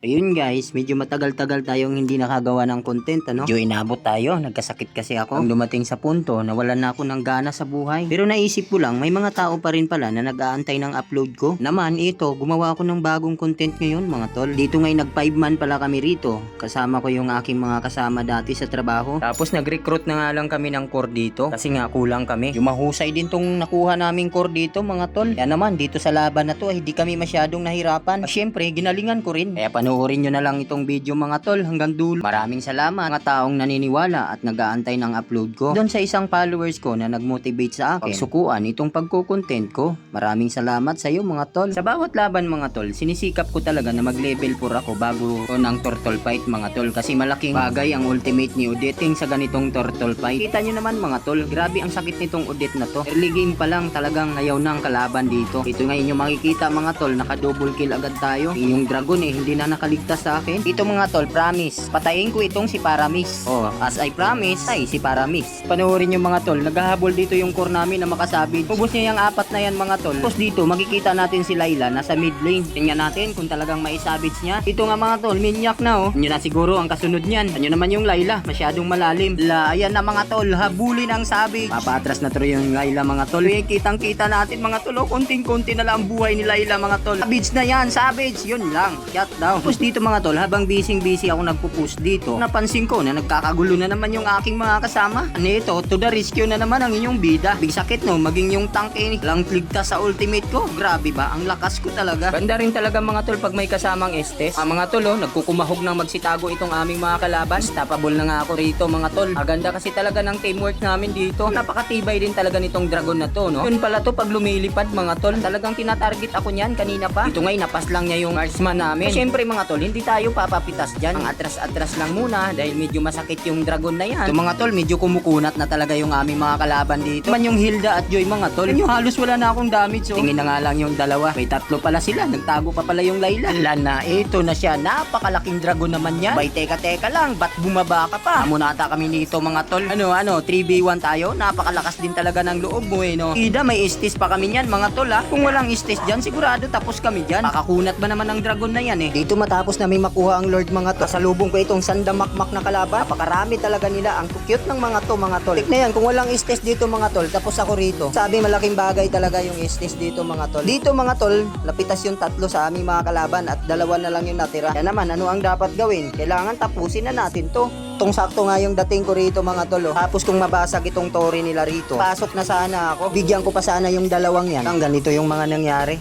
Ayun guys, medyo matagal-tagal tayong hindi nakagawa ng content ano. Medyo inabot tayo, nagkasakit kasi ako. Ang dumating sa punto, nawalan na ako ng gana sa buhay. Pero naisip ko lang, may mga tao pa rin pala na nag-aantay ng upload ko. Naman, ito, gumawa ako ng bagong content ngayon mga tol. Dito ngay nag 5 man pala kami rito. Kasama ko yung aking mga kasama dati sa trabaho. Tapos nag-recruit na nga lang kami ng core dito. Kasi nga kulang kami. Yung mahusay din tong nakuha naming core dito mga tol. Kaya naman, dito sa laban na to, eh, hindi kami masyadong nahirapan. Ah, Syempre, ginalingan ko rin. Kaya panoorin nyo na lang itong video mga tol hanggang dulo. Maraming salamat mga taong naniniwala at nag-aantay ng upload ko. Doon sa isang followers ko na nag-motivate sa akin, pagsukuan itong pagko-content ko. Maraming salamat sa iyo mga tol. Sa bawat laban mga tol, sinisikap ko talaga na mag-level 4 ako bago ko ng turtle fight mga tol. Kasi malaking bagay ang ultimate ni Udeting sa ganitong turtle fight. Kita nyo naman mga tol, grabe ang sakit nitong Udet na to. Early game pa lang talagang ayaw ng kalaban dito. Ito nga inyo makikita mga tol, naka-double kill agad tayo. Yung dragon eh, hindi na nakaligtas sa akin. Ito mga tol, promise. Patayin ko itong si Paramis. Oh, as I promise, ay si Paramis. Panoorin yung mga tol, naghahabol dito yung core namin na makasabit. Ubus niya yung apat na yan mga tol. Tapos dito, makikita natin si Layla nasa mid lane. Tingnan natin kung talagang maisabits niya. Ito nga mga tol, minyak na oh. Yun na siguro ang kasunod niyan. Ano naman yung Layla, masyadong malalim. La, ayan na mga tol, habulin ang sabit. Papaatras na to yung Layla mga tol. Eh, kitang kita natin mga tol, oh, konting-konti na lang ang buhay ni Layla mga tol. Savage na yan, savage, yun lang. Shut down. Tapos dito mga tol, habang busy-busy ako nagpo-push dito, napansin ko na nagkakagulo na naman yung aking mga kasama. Ano ito, to the rescue na naman ang inyong bida. Big sakit no, maging yung tank eh, lang ligtas sa ultimate ko. Grabe ba, ang lakas ko talaga. Banda rin talaga mga tol pag may kasamang estes. Ah, mga tol, oh, nagkukumahog ng magsitago itong aming mga kalaban. Stoppable na nga ako rito mga tol. Aganda kasi talaga ng teamwork namin dito. Napakatibay din talaga nitong dragon na to, no? Yun pala to pag lumilipad mga tol. Talagang tinatarget ako niyan kanina pa. Ito ngay napas lang niya yung marksman namin. Siyempre mga tol, hindi tayo papapitas dyan. Ang atras-atras lang muna dahil medyo masakit yung dragon na yan. Ito mga tol, medyo kumukunat na talaga yung aming mga kalaban dito. Man yung Hilda at Joy mga tol. Yung halos wala na akong damage. So. Tingin na nga lang yung dalawa. May tatlo pala sila. Nagtago pa pala yung Layla. Ala na, ito na siya. Napakalaking dragon naman yan. Bay, teka teka lang. Ba't bumaba ka pa? Amo nata kami dito mga tol. Ano, ano, 3v1 tayo. Napakalakas din talaga ng loob mo eh, no? Ida, may istis pa kami niyan mga tol ha. Kung walang istis dyan, sigurado tapos kami dyan. Makakunat ba naman ang dragon na yan eh. Dito matapos na may makuha ang Lord mga tol. Kasalubong ko itong sandamakmak na kalaban. Napakarami talaga nila. Ang cute ng mga to mga tol. Tignan yan, kung walang istis dito mga tol, tapos ako rito. Sabi malaking bagay talaga yung istis dito mga tol. Dito mga tol, lapitas yung tatlo sa aming mga kalaban at dalawa na lang yung natira. Yan naman, ano ang dapat gawin? Kailangan tapusin na natin to. Tong sakto nga yung dating ko rito mga tol. oh. Tapos kung mabasag itong tori nila rito, pasok na sana ako. Bigyan ko pa sana yung dalawang yan. Ang ganito yung mga nangyari.